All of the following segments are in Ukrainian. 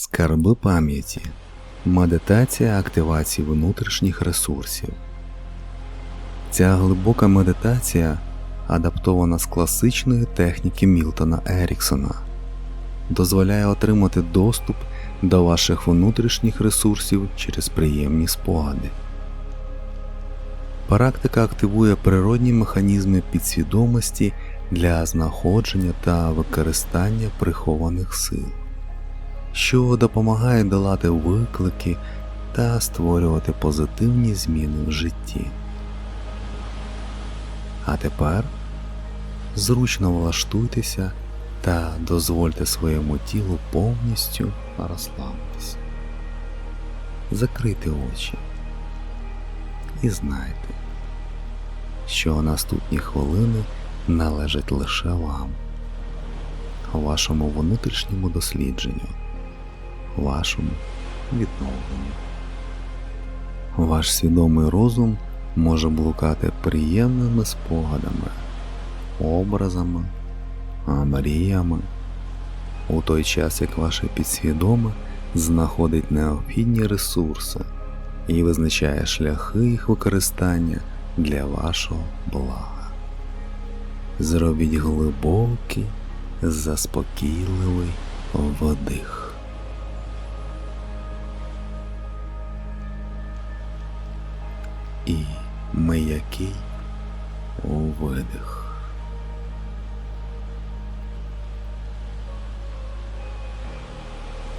Скарби пам'яті. Медитація активації внутрішніх ресурсів. Ця глибока медитація адаптована з класичної техніки Мілтона Еріксона, дозволяє отримати доступ до ваших внутрішніх ресурсів через приємні спогади. Практика активує природні механізми підсвідомості для знаходження та використання прихованих сил, що допомагає долати виклики та створювати позитивні зміни в житті. А тепер зручно влаштуйтеся та дозвольте своєму тілу повністю розслабитися. Закрийте очі і знайте, що наступні хвилини належать лише вам, вашому внутрішньому дослідженню, вашому відновленню. Ваш свідомий розум може блукати приємними спогадами, образами, мріями, у той час як ваше підсвідоме знаходить необхідні ресурси і визначає шляхи їх використання для вашого блага. Зробіть глибокий, заспокійливий вдих. І миякий видих.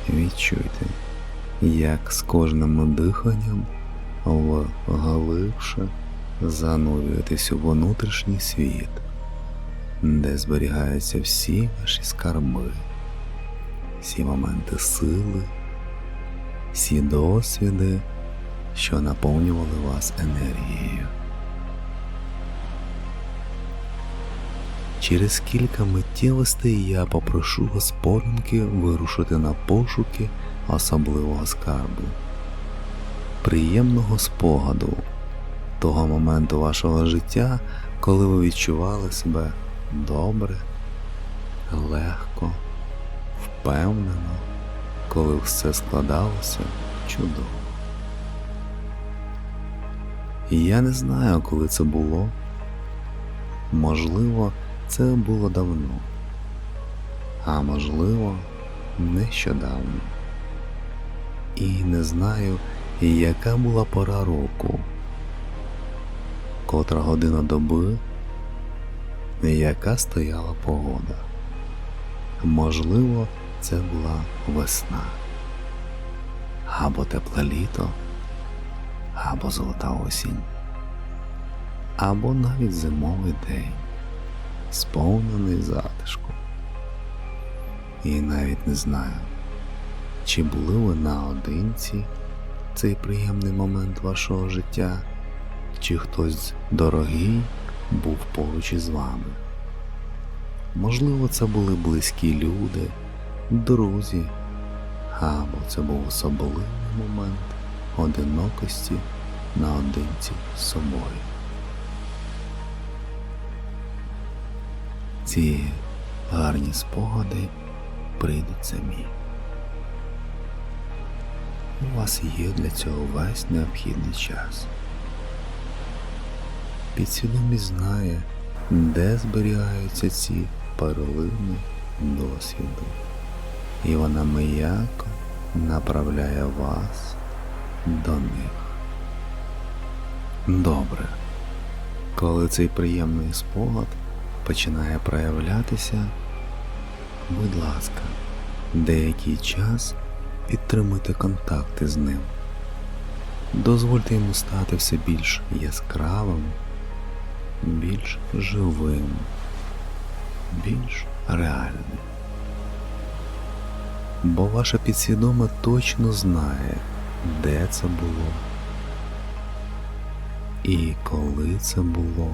Відчуйте, як з кожним диханням ви глибше занурюєтесь у внутрішній світ, де зберігаються всі ваші скарби, всі моменти сили, всі досвіди, що наповнювали вас енергією. Через кілька миттєвостей я попрошу вас подумки вирушити на пошуки особливого скарбу, приємного спогаду, того моменту вашого життя, коли ви відчували себе добре, легко, впевнено, коли все складалося чудово. Я не знаю, коли це було. Можливо, це було давно, а можливо, нещодавно. І не знаю, яка була пора року, котра година доби, яка стояла погода. Можливо, це була весна, або тепле літо, або золота осінь, або навіть зимовий день сповнений затишку. І навіть не знаю, чи були ви наодинці цей приємний момент вашого життя, чи хтось дорогий був поруч із вами. Можливо, це були близькі люди, друзі, або це був особливий момент одинокості наодинці з собою. Ці гарні спогади прийдуть самі. У вас є для цього весь необхідний час. Підсвідомість знає, де зберігаються ці перлини досвіду, і вона м'яко направляє вас до них. Добре, коли цей приємний спогад починає проявлятися, будь ласка, деякий час підтримуйте контакти з ним. Дозвольте йому стати все більш яскравим, більш живим, більш реальним. Бо ваше підсвідоме точно знає, де це було і коли це було.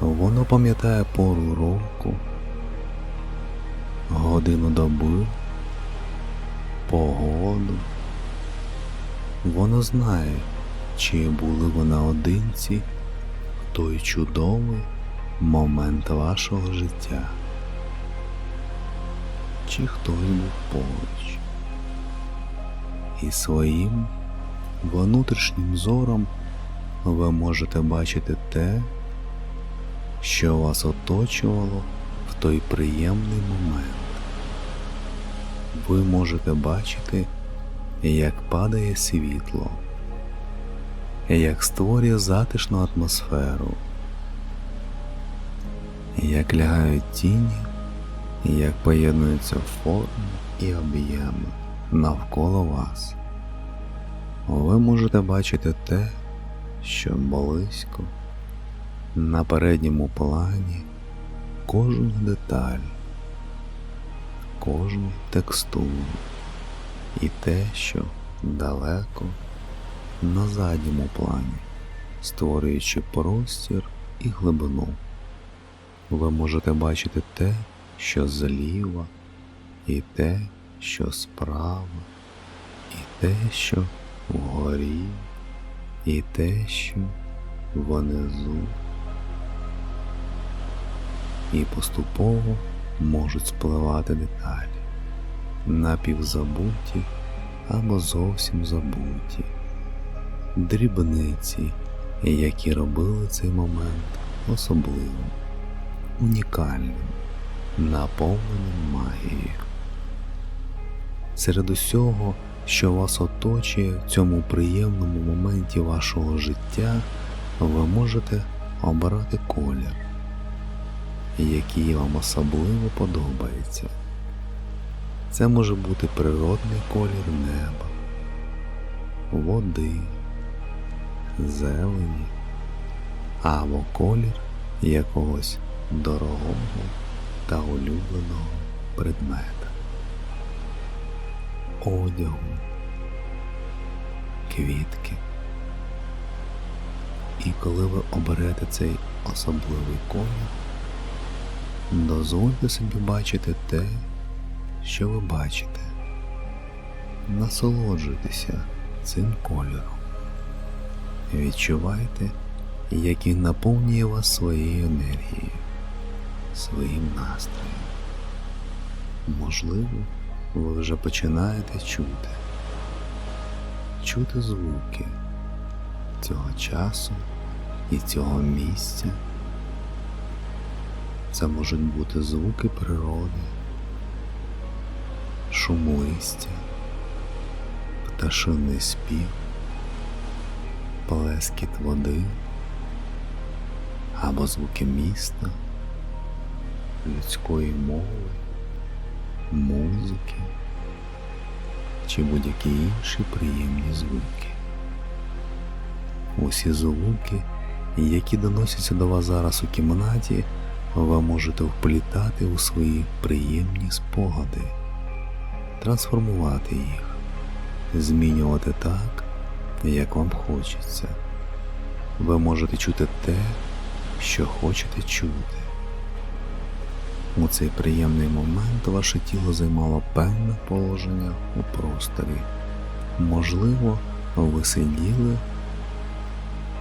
Воно пам'ятає пору року, годину доби, погоду. Воно знає, чи були ви наодинці в той чудовий момент вашого життя. чи хтось був поруч. І своїм внутрішнім зором ви можете бачити те, що вас оточувало в той приємний момент. Ви можете бачити, як падає світло, як створює затишну атмосферу, як лягають тіні, як поєднуються форми і об'єми навколо вас. Ви можете бачити те, що близько, на передньому плані кожну деталь, кожну текстуру і те, що далеко на задньому плані, створюючи простір і глибину. Ви можете бачити те, що зліва, і те, що справа, і те, що вгорі, і те, що внизу. І поступово можуть спливати деталі, напівзабуті або зовсім забуті, дрібниці, які робили цей момент особливим, унікальним, наповненим магією. Серед усього, що вас оточує в цьому приємному моменті вашого життя, ви можете обирати колір, який вам особливо подобається. Це може бути природний колір неба, води, зелені або колір якогось дорогого та улюбленого предмета одягу, квітки. І коли ви оберете цей особливий колір, дозвольте собі бачити те, що ви бачите. Насолоджуйтеся цим кольором. Відчувайте, як він наповнює вас своєю енергією, своїм настроєм. Можливо, ви вже починаєте чути, чути звуки цього часу і цього місця. Це можуть бути звуки природи, шум листя, пташиний спів, плескіт води або звуки міста, людської мови музики чи будь-які інші приємні звуки. Усі звуки, які доносяться до вас зараз у кімнаті, ви можете вплітати у свої приємні спогади, трансформувати їх, змінювати так, як вам хочеться. Ви можете чути те, що хочете чути. У цей приємний момент ваше тіло займало певне положення у просторі. Можливо, ви сиділи,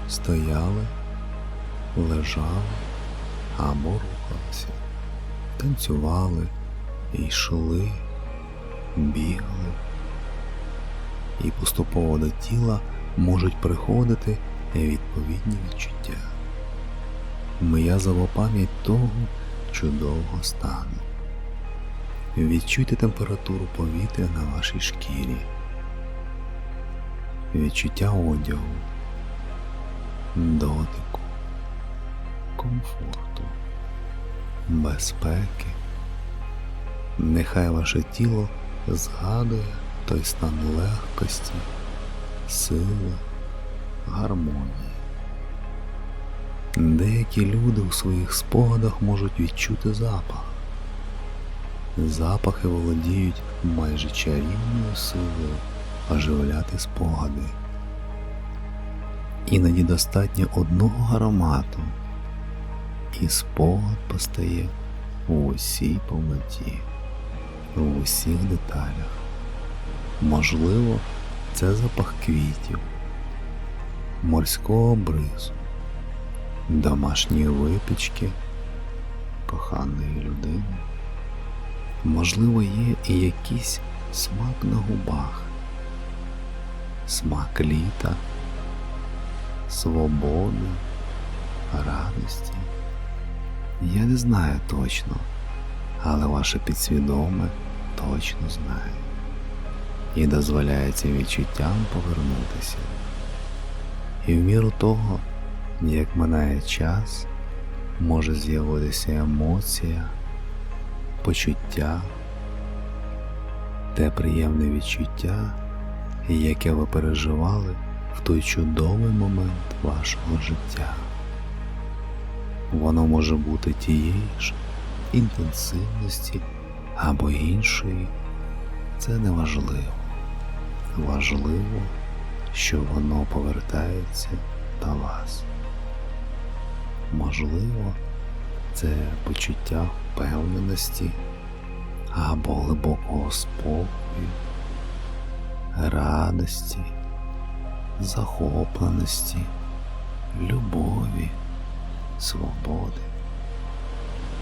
стояли, лежали або рухалися, танцювали, йшли, бігали. І поступово до тіла можуть приходити відповідні відчуття. Миязова пам'ять того чудового стану. Відчуйте температуру повітря на вашій шкірі, відчуття одягу, дотику, комфорту, безпеки. Нехай ваше тіло згадує той стан легкості, сили, Деякі люди у своїх спогадах можуть відчути запах. Запахи володіють майже чарівною силою оживляти спогади. Іноді достатньо одного аромату, і спогад постає у усій повноті, у усіх деталях. Можливо, це запах квітів, морського бризу домашньої випічки, коханої людини Можливо, є і якийсь смак на губах, смак літа, свободи, радості. Я не знаю точно, але ваше підсвідоме точно знає і дозволяє цим відчуттям повернутися. І в міру того, як минає час, може з'явитися емоція, почуття, те приємне відчуття, яке ви переживали в той чудовий момент вашого життя. Воно може бути тієї ж інтенсивності або іншої. Це не важливо. Важливо, що воно повертається до вас. Можливо, це почуття впевненості або глибокого спокою, радості, захопленості, любові, свободи.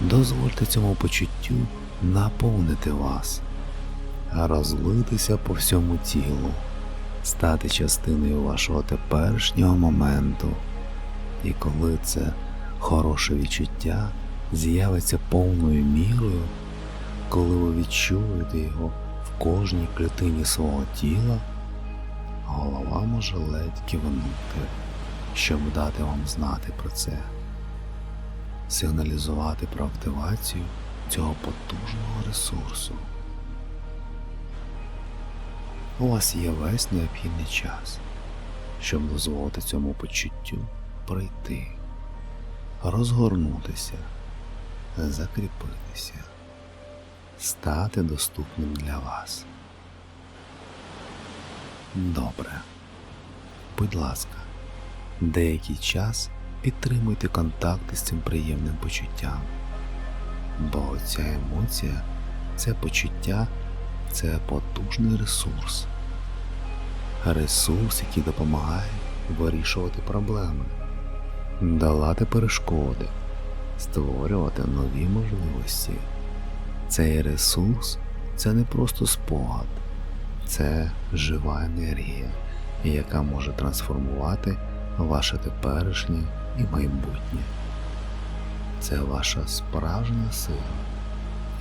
Дозвольте цьому почуттю наповнити вас, розлитися по всьому тілу, стати частиною вашого теперішнього моменту. І коли це хороше відчуття з'явиться повною мірою, коли ви відчуєте його в кожній клітині свого тіла, голова може ледь кивнути, щоб дати вам знати про це, сигналізувати про активацію цього потужного ресурсу. У вас є весь необхідний час, щоб дозволити цьому почуттю пройти, розгорнутися, закріпитися, стати доступним для вас. Добре. Будь ласка, деякий час підтримуйте контакти з цим приємним почуттям, бо ця емоція, це почуття це потужний ресурс. Ресурс, який допомагає вирішувати проблеми, долати перешкоди, створювати нові можливості. Цей ресурс це не просто спогад, це жива енергія, яка може трансформувати ваше теперішнє і майбутнє. Це ваша справжня сила,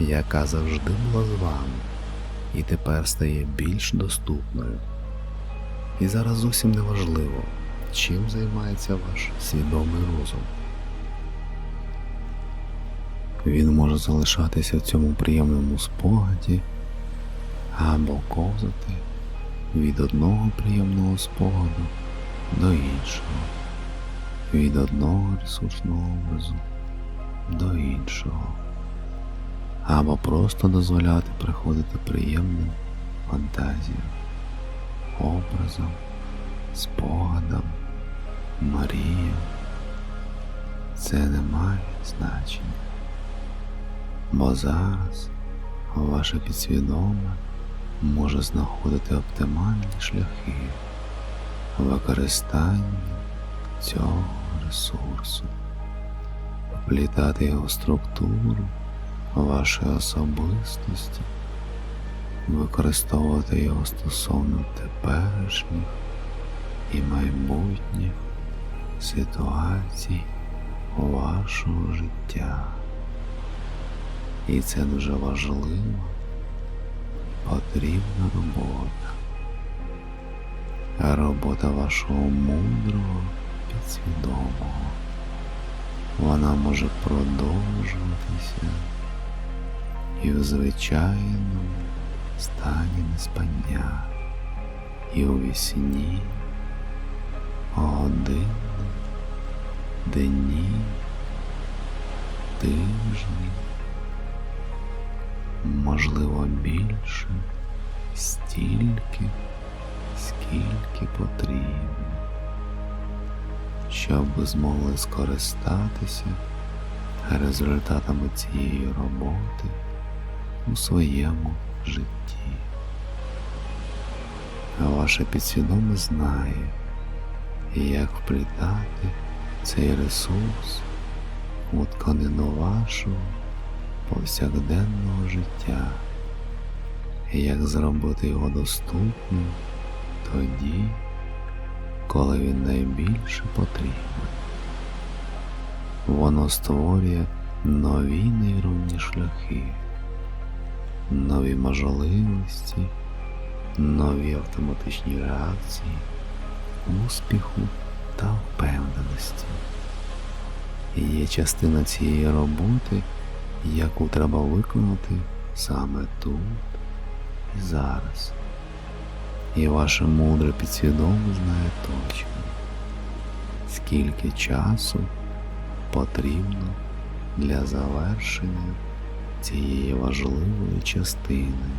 яка завжди була з вами і тепер стає більш доступною. І зараз зовсім не важливо, чим займається ваш свідомий розум. Він може залишатися в цьому приємному спогаді або ковзати від одного приємного спогаду до іншого, від одного ресурсного образу до іншого або просто дозволяти приходити приємним фантазіям, образом, спогадам, мріям. Це не має значення, бо зараз ваше підсвідоме може знаходити оптимальні шляхи використання цього ресурсу, вплітати його структуру вашої особистості, використовувати його стосовно теперішніх і майбутніх ситуацій вашого життя. І це дуже важлива, потрібна робота. Робота вашого мудрого підсвідомого. Вона може продовжуватися і в звичайному стані неспання, і у вісні, години, дні, тижні, можливо більше, стільки, скільки потрібно, щоб ви змогли скористатися результатами цієї роботи у своєму житті. Ваше підсвідоме знає, як вплітати цей ресурс у тканину вашого повсякденного життя. І Як зробити його доступним тоді, коли він найбільше потрібен. Воно створює нові нейронні шляхи, нові можливості, нові автоматичні реакції, успіху та впевненості. І є частина цієї роботи, яку треба виконати саме тут і зараз. І ваше мудре підсвідоме знає точно, скільки часу потрібно для завершення цієї важливої частини.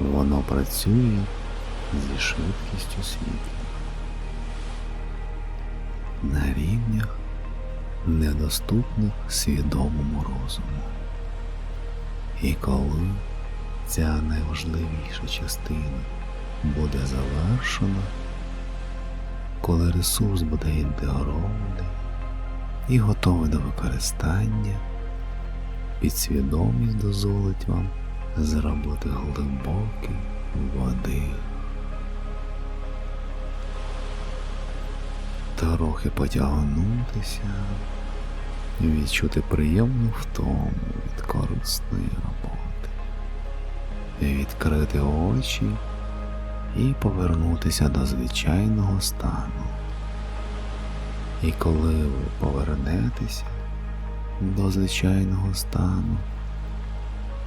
Воно працює зі швидкістю світла на рівнях, недоступних свідомому розуму. І коли ця найважливіша частина буде завершена, коли ресурс буде інтегрований і готовий до використання, підсвідомість дозволить вам зробити глибокий вдих. Трохи потягнутися, відчути приємну втому від корисної роботи, відкрити очі і повернутися до звичайного стану. І коли ви повернетеся до звичайного стану,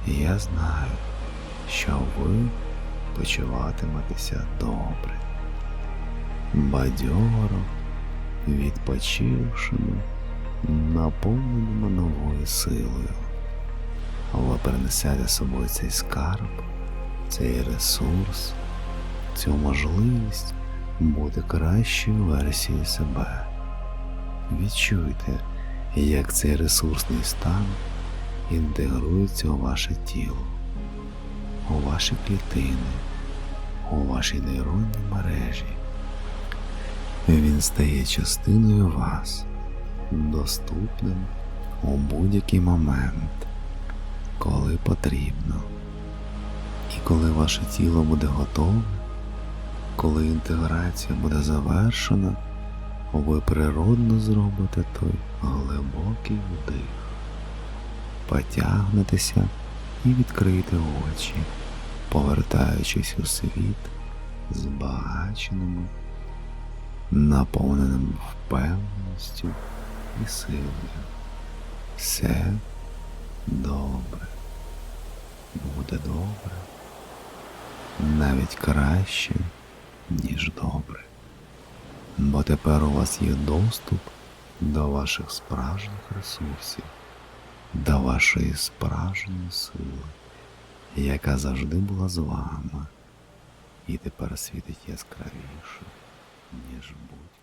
я знаю, що ви почуватиметеся добре, бадьоро, відпочившими, наповненими новою силою. Ви принесете з собою цей скарб, цей ресурс, цю можливість бути кращою версією себе. Відчуйте, як цей ресурсний стан інтегрується у ваше тіло, у ваші клітини, у вашій нейронній мережі. Він стає частиною вас, доступним у будь-який момент, коли потрібно. І коли ваше тіло буде готове, коли інтеграція буде завершена, ви природно зробите той глибокий вдих, потягнетеся і відкрийте очі, повертаючись у світ збагаченими, наповненим впевненістю і силою. Все добре, буде добре, навіть краще, ніж добре бо тепер у вас є доступ до ваших справжніх ресурсів, до вашої справжньої сили, яка завжди була з вами і тепер світить яскравіше ніж будь.